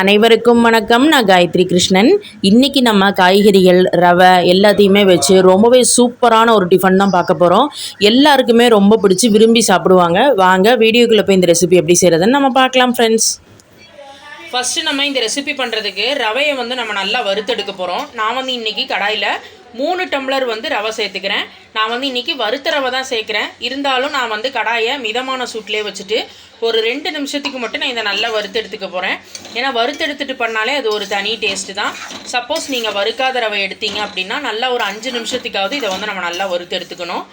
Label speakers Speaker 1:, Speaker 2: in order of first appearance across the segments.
Speaker 1: அனைவருக்கும் வணக்கம். நான் காயத்ரி கிருஷ்ணன். இன்றைக்கி நம்ம காய்கறிகள் ரவை எல்லாத்தையுமே வச்சு ரொம்பவே சூப்பரான ஒரு டிஃபன் தான் பார்க்க போகிறோம் எல்லாருக்குமே ரொம்ப பிடிச்சி விரும்பி சாப்பிடுவாங்க. வாங்க வீடியோக்குள்ளே போய் இந்த ரெசிபி எப்படி செய்கிறதுன்னு நம்ம பார்க்கலாம் ஃப்ரெண்ட்ஸ் ஃபஸ்ட்டு நம்ம இந்த ரெசிபி பண்ணுறதுக்கு ரவையை வந்து நம்ம நல்லா வறுத்தெடுக்க போகிறோம் நான் வந்து இன்றைக்கி கடாயில் மூணு டம்ளர் வந்து ரவை சேர்த்துக்கிறேன். நான் வந்து இன்றைக்கி வறுத்த ரவை தான் சேர்க்குறேன். இருந்தாலும் நான் வந்து கடாயை மிதமான சூட்லேயே வச்சுட்டு ஒரு ரெண்டு நிமிஷத்துக்கு மட்டும் நான் இதை நல்லா வறுத்து எடுத்துக்க போகிறேன் ஏன்னா வறுத்து எடுத்துட்டு பண்ணாலே அது ஒரு தனி டேஸ்ட்டு தான். சப்போஸ் நீங்கள் வறுக்காத ரவை எடுத்தீங்க அப்படின்னா நல்லா ஒரு அஞ்சு நிமிஷத்துக்காவது இதை வந்து நம்ம நல்லா வறுத்து எடுத்துக்கணும்.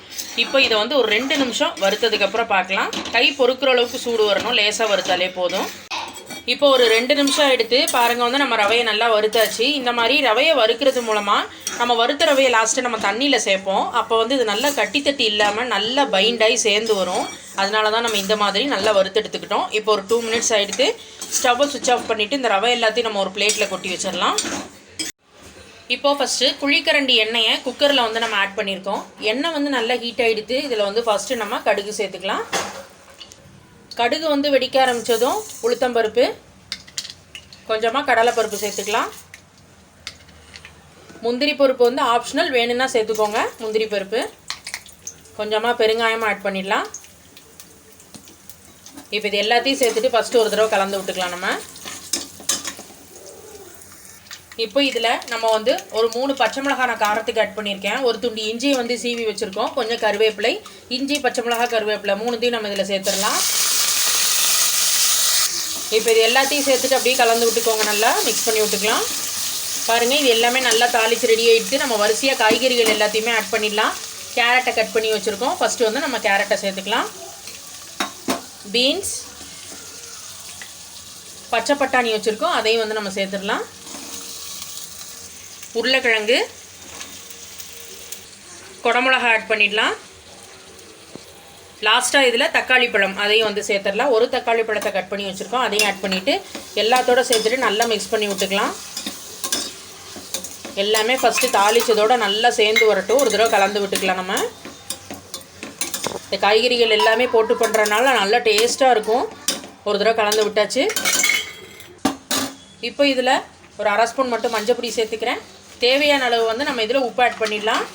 Speaker 1: இப்போ இதை வந்து ஒரு ரெண்டு நிமிஷம் வறுத்ததுக்கப்புறம் பார்க்கலாம். கை பொறுக்கிற அளவுக்கு சூடு வரணும். லேசாக வறுத்தாலே போதும். இப்போ ஒரு ரெண்டு நிமிஷம் எடுத்து பாருங்க வந்து நம்ம ரவையை நல்லா வறுத்தாச்சு. இந்த மாதிரி ரவையை வறுக்கிறது மூலமாக நம்ம வறுத்த ரவையை லாஸ்ட்டு நம்ம தண்ணியில் சேர்ப்போம். அப்போ வந்து இது நல்லா கட்டி தட்டி இல்லாமல் நல்லா பைண்டாகி சேர்ந்து வரும். அதனால தான் நம்ம இந்த மாதிரி நல்லா வறுத்து எடுத்துக்கிட்டோம். இப்போ ஒரு டூ மினிட்ஸ் ஆகிடுத்து ஸ்டவ்வை சுவிச் ஆஃப் பண்ணிவிட்டு இந்த ரவை எல்லாத்தையும் நம்ம ஒரு பிளேட்டில் கொட்டி வச்சிடலாம். இப்போது ஃபஸ்ட்டு குழிக்கரண்டி எண்ணெயை குக்கரில் வந்து நம்ம ஆட் பண்ணியிருக்கோம். எண்ணெய் வந்து நல்லா ஹீட் ஆகிடுது இதில் வந்து ஃபஸ்ட்டு நம்ம கடுகு சேர்த்துக்கலாம். கடுகு வந்து வெடிக்க ஆரம்பித்ததும் உளுத்தம்பருப்பு கொஞ்சமாக கடலைப்பருப்பு சேர்த்துக்கலாம். முந்திரி பருப்பு வந்து ஆப்ஷனல் வேணும்னா சேர்த்துக்கோங்க. முந்திரி பருப்பு. கொஞ்சமாக பெருங்காயமாக ஆட் பண்ணிடலாம். இப்போ இது எல்லாத்தையும் சேர்த்துட்டு ஃபஸ்ட்டு ஒரு தடவை கலந்து விட்டுக்கலாம் நம்ம. இப்போ இதில் நம்ம வந்து ஒரு மூணு பச்சை மிளகாய் நான் காரத்துக்கு ஆட் பண்ணியிருக்கேன். ஒரு துண்டு இஞ்சியை வந்து சீவி வச்சுருக்கோம். கொஞ்சம் கருவேப்பிலை. இஞ்சி பச்சை மிளகாய் கருவேப்பிலை மூணுத்தையும் நம்ம இதில் சேர்த்துடலாம். இப்போ இது எல்லாத்தையும் சேர்த்துட்டு அப்படியே கலந்து விட்டுக்கோங்க நல்லா. மிக்ஸ் பண்ணி விட்டுக்கலாம். பாருங்கள் இது எல்லாமே நல்லா தாளித்து ரெடி ஆகிட்டு நம்ம வரிசையாக காய்கறிகள் எல்லாத்தையுமே ஆட் பண்ணிடலாம். கேரட்டை கட் பண்ணி வச்சுருக்கோம். ஃபஸ்ட்டு வந்து நம்ம கேரட்டை சேர்த்துக்கலாம். பீன்ஸ் பச்சை பட்டாணி வச்சுருக்கோம். அதையும் வந்து நம்ம சேர்த்துடலாம். உருளைக்கிழங்கு. குடமிளகா ஆட் பண்ணிடலாம். லாஸ்ட்டாக இதில் தக்காளி பழம் அதையும் வந்து சேர்த்துடலாம். ஒரு தக்காளி பழத்தை கட் பண்ணி வச்சுருக்கோம். அதையும் ஆட் பண்ணிவிட்டு எல்லாத்தோட சேர்த்துட்டு நல்லா மிக்ஸ் பண்ணி விட்டுக்கலாம். எல்லாமே ஃபஸ்ட்டு தாளிச்சதோட நல்லா சேர்ந்து வரட்டும். ஒரு தடவை கலந்து விட்டுக்கலாம் நம்ம. இந்த காய்கறிகள் எல்லாமே போட்டு பண்ணுறதுனால நல்லா டேஸ்ட்டாக இருக்கும். ஒரு தடவை கலந்து விட்டாச்சு. இப்போ இதில் ஒரு அரை ஸ்பூன் மட்டும் மஞ்சள் பொடி சேர்த்துக்கிறேன். தேவையான அளவு வந்து நம்ம இதில் உப்பு ஆட் பண்ணிடலாம்.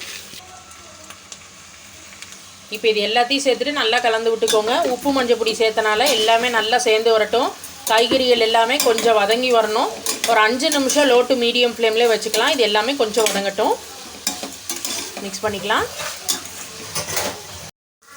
Speaker 1: இப்போ இது எல்லாத்தையும் சேர்த்துட்டு நல்லா கலந்து விட்டுக்கோங்க. உப்பு மஞ்சள் பொடி சேர்த்தனால எல்லாமே நல்லா சேர்ந்து வரட்டும். காய்கறிகள் எல்லாமே கொஞ்சம் வதங்கி வரணும். ஒரு அஞ்சு நிமிஷம் லோ டு மீடியம் ஃப்ளேம்லேயே வச்சுக்கலாம். இது எல்லாமே கொஞ்சம் வதங்கட்டும். மிக்ஸ் பண்ணிக்கலாம்.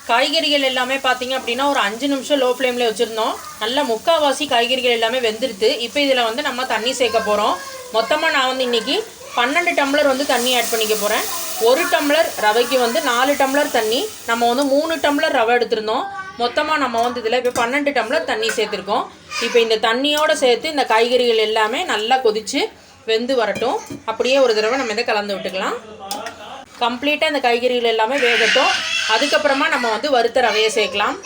Speaker 1: காய்கறிகள் எல்லாமே பார்த்தீங்க அப்படின்னா ஒரு அஞ்சு நிமிஷம் லோ ஃப்ளேமில் வச்சுருந்தோம். நல்லா முக்கால்வாசி காய்கறிகள் எல்லாமே வெந்துருது இப்போ இதில் வந்து நம்ம தண்ணி சேர்க்க போகிறோம் மொத்தமாக நான் வந்து இன்றைக்கி பன்னெண்டு டம்ளர் வந்து தண்ணி ஆட் பண்ணிக்க போகிறேன் ஒரு டம்ளர் ரவைக்கு வந்து நாலு டம்ளர் தண்ணி. நம்ம வந்து மூணு டம்ளர் ரவை எடுத்திருந்தோம். மொத்தமாக நம்ம வந்து இதில் இப்போ பன்னெண்டு டம்ளர் தண்ணி சேர்த்துருக்கோம். இப்போ இந்த தண்ணியோடு சேர்த்து இந்த காய்கறிகள் எல்லாமே நல்லா கொதித்து வெந்து வரட்டும். அப்படியே ஒரு தடவை நம்ம இதை கலந்து விட்டுக்கலாம். கம்ப்ளீட்டாக இந்த காய்கறிகள் எல்லாமே வேகட்டும். அதுக்கப்புறமா நம்ம வந்து வறுத்த ரவையை சேர்க்கலாம்.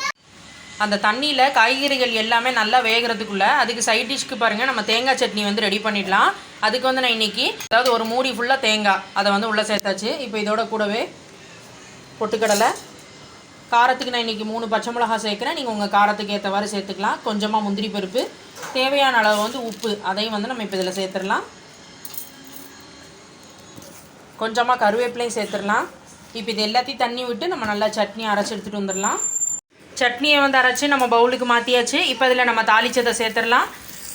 Speaker 1: அந்த தண்ணியில் காய்கறிகள் எல்லாமே நல்லா வேகிறதுக்குள்ளே அதுக்கு சைட் டிஷ்க்கு பாருங்கள் நம்ம தேங்காய் சட்னி வந்து ரெடி பண்ணிடலாம். அதுக்கு வந்து நான் இன்றைக்கி அதாவது ஒரு மூடி ஃபுல்லாக தேங்காய் அதை வந்து உள்ளே சேர்த்தாச்சு. இப்போ இதோட கூடவே பொட்டுக்கடலை காரத்துக்கு நான் இன்றைக்கி மூணு பச்சை மிளகா சேர்க்குறேன். நீங்கள் உங்கள் காரத்துக்கு ஏற்றவாறு சேர்த்துக்கலாம். கொஞ்சமாக முந்திரி பருப்பு தேவையான அளவு வந்து உப்பு அதையும் வந்து நம்ம இப்போ இதில் சேர்த்துடலாம். கொஞ்சமாக கருவேப்பிலையும் சேர்த்துடலாம். இப்போ இது எல்லாத்தையும் தண்ணி விட்டு நம்ம நல்லா சட்னி அரைச்சி எடுத்துகிட்டு வந்துடலாம். சட்னியை வந்து அரைச்சி நம்ம பவுலுக்கு மாற்றியாச்சு இப்போ இதில் நம்ம தாளிச்சதை சேர்த்துடலாம்.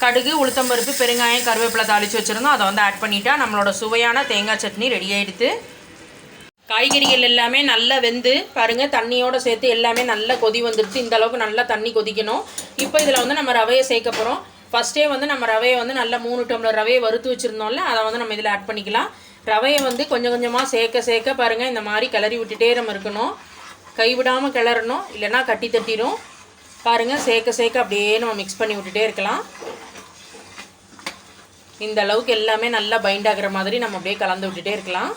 Speaker 1: கடுகு உளுத்தம்பருப்பு பெருங்காயம் கருவேப்பிலை தாளித்து வச்சுருந்தோம். அதை வந்து ஆட் பண்ணிட்டா நம்மளோட சுவையான தேங்காய் சட்னி ரெடி ஆகிடுது காய்கறிகள் எல்லாமே நல்லா வெந்து பாருங்கள் தண்ணியோடு சேர்த்து எல்லாமே நல்லா கொதி வந்துடுச்சு. இந்த அளவுக்கு நல்லா தண்ணி கொதிக்கணும். இப்போ இதில் வந்து நம்ம ரவையை சேர்க்க போகிறோம் ஃபஸ்ட்டே வந்து நம்ம ரவையை வந்து நல்லா மூணு டம்ளர் ரவையை வறுத்து வச்சுருந்தோம்ல அதை வந்து நம்ம இதில் ஆட் பண்ணிக்கலாம். ரவையை வந்து கொஞ்சம் கொஞ்சமாக சேர்க்க சேர்க்க பாருங்கள் இந்த மாதிரி கிளறி விட்டுட்டே நம்ம இருக்கணும். கைவிடாமல் கிளறணும் இல்லைன்னா கட்டி தட்டிடும் பாருங்கள் சேர்க்க சேர்க்க அப்படியே நம்ம மிக்ஸ் பண்ணி விட்டுட்டே இருக்கலாம். இந்த அளவுக்கு எல்லாமே நல்லா பைண்ட் ஆகிற மாதிரி நம்ம அப்படியே கலந்து விட்டுட்டே இருக்கலாம்.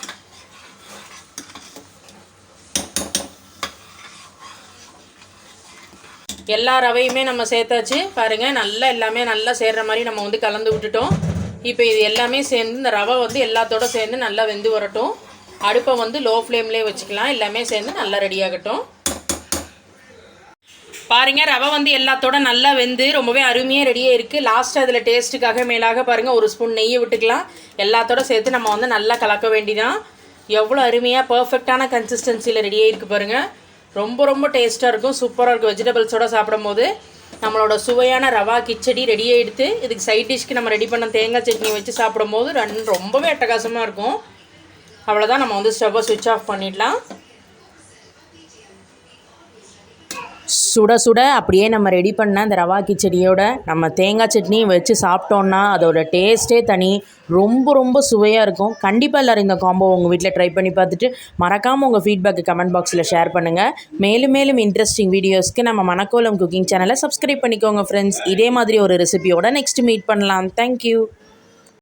Speaker 1: எல்லா ரவையுமே நம்ம சேர்த்தாச்சு. பாருங்கள் நல்லா எல்லாமே நல்லா சேர்கிற மாதிரி நம்ம வந்து கலந்து விட்டுட்டோம். இப்போ இது எல்லாமே சேர்ந்து இந்த ரவை வந்து எல்லாத்தோட சேர்ந்து நல்லா வெந்து வரட்டும். அடுப்பை வந்து லோ ஃப்ளேம்லேயே வச்சுக்கலாம். எல்லாமே சேர்ந்து நல்லா ரெடி ஆகட்டும். பாருங்க ரவை வந்து எல்லாத்தோட நல்லா வெந்து ரொம்பவே அருமையாக ரெடியாக இருக்குது லாஸ்ட்டாக அதில் டேஸ்ட்டுக்காக மேலாக பாருங்கள் ஒரு ஸ்பூன் நெய்யை விட்டுக்கலாம். எல்லாத்தோட சேர்த்து நம்ம வந்து நல்லா கலக்க வேண்டிதான். எவ்வளோ அருமையாக பர்ஃபெக்டான கன்சிஸ்டன்சியில் ரெடியாக இருக்குது பாருங்கள் ரொம்ப ரொம்ப டேஸ்ட்டாக இருக்கும். சூப்பராக இருக்கும் வெஜிடபிள்ஸோட சாப்பிடும்போது நம்மளோட சுவையான ரவா கிச்சடி ரெடியாக எடுத்து இதுக்கு சைட் டிஷ்க்கு நம்ம ரெடி பண்ண தேங்காய் சட்னி வச்சு சாப்பிடும்போது ரெண்டு ரொம்பவே அட்டகாசமாக இருக்கும். அவ்வளோதான் நம்ம வந்து ஸ்டவ்வை சுவிட்ச் ஆஃப் பண்ணிடலாம். சுட சுட அப்படியே நம்ம ரெடி பண்ண அந்த ரவா கிச்சடியோட நம்ம தேங்காய் சட்னியும் வச்சு சாப்பிட்டோன்னா அதோட டேஸ்ட்டே தனி ரொம்ப ரொம்ப சுவையாக இருக்கும். கண்டிப்பாக எல்லோரும் இந்த காம்போ உங்கள் வீட்டில் ட்ரை பண்ணி பார்த்துட்டு மறக்காமல் உங்கள் ஃபீட்பேக்கு கமெண்ட் பாக்ஸில் ஷேர் பண்ணுங்கள் மேலும் மேலும் இன்ட்ரெஸ்டிங் வீடியோஸ்க்கு நம்ம மணக்கோலம் குக்கிங் சேனலை சப்ஸ்கிரைப் பண்ணிக்கோங்க ஃப்ரெண்ட்ஸ் இதே மாதிரி ஒரு ரெசிபியோட நெக்ஸ்ட் மீட் பண்ணலாம். தேங்க்யூ